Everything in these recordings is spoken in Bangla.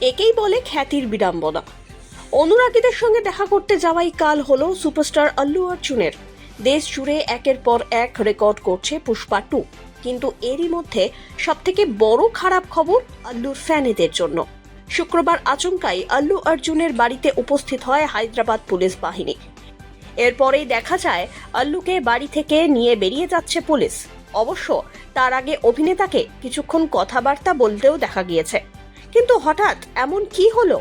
একেই বলে খ্যাতির বিড়ম্বনা। অনুরাগীদের সঙ্গে দেখা করতে যাওয়াই কাল হলো সুপারস্টার আল্লু অর্জুনের। দেশ জুড়ে একের পর এক রেকর্ড করছে পুষ্পা টু। কিন্তু এরই মধ্যে সবথেকে বড় খারাপ খবর আল্লুর ফ্যানেদের জন্য। শুক্রবার আচমকাই আল্লু অর্জুনের বাড়িতে উপস্থিত হয় হায়দ্রাবাদ পুলিশ বাহিনী। এরপরেই দেখা যায় আল্লুকে বাড়ি থেকে নিয়ে বেরিয়ে যাচ্ছে পুলিশ। অবশ্য তার আগে অভিনেতাকে কিছুক্ষণ কথাবার্তা বলতেও দেখা গিয়েছে। কিন্তু হঠাৎ এমন কি হলো?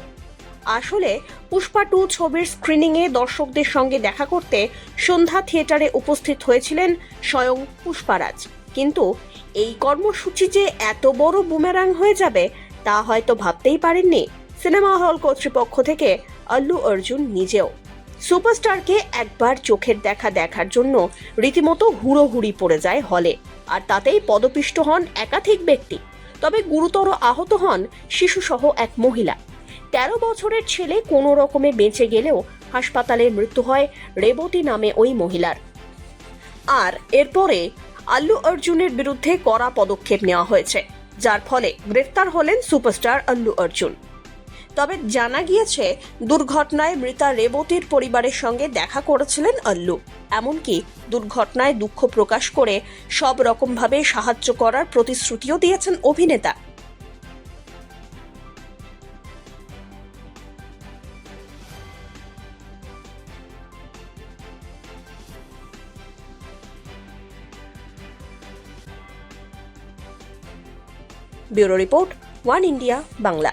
আসলে পুষ্পা টু ছবির স্ক্রিনিংয়ে দর্শকদের সঙ্গে দেখা করতে সন্ধ্যা থিয়েটারে উপস্থিত হয়েছিলেন স্বয়ং পুষ্পারাজ। কিন্তু এই কর্মসূচি যে এত বড় বুমেরাং হয়ে যাবে, তা হয়তো ভাবতেই পারেননি সিনেমা হল কর্তৃপক্ষ থেকে আল্লু অর্জুন নিজেও। সুপারস্টারকে একবার চোখের দেখা দেখার জন্য রীতিমতো হুড়োহুড়ি পড়ে যায় হলে, আর তাতেই পদপিষ্ট হন একাধিক ব্যক্তি। তবে গুরুতর আহত হন শিশুসহ এক মহিলা। তেরো বছরের ছেলে কোনো রকমে বেঁচে গেলেও হাসপাতালে মৃত্যু হয় রেবতী নামে ওই মহিলার। আর এরপরে আল্লু অর্জুনের বিরুদ্ধে কড়া পদক্ষেপ নেওয়া হয়েছে, যার ফলে গ্রেফতার হলেন সুপারস্টার আল্লু অর্জুন। তবে জানা গিয়েছে, দুর্ঘটনায় মৃতা রেবতীর পরিবারের সঙ্গে দেখা করেছিলেন আল্লু। এমনকি দুর্ঘটনায় দুঃখ প্রকাশ করে সব রকমভাবে সাহায্য করার প্রতিশ্রুতিও দিয়েছেন অভিনেতা। Bureau report, one India, Bangla.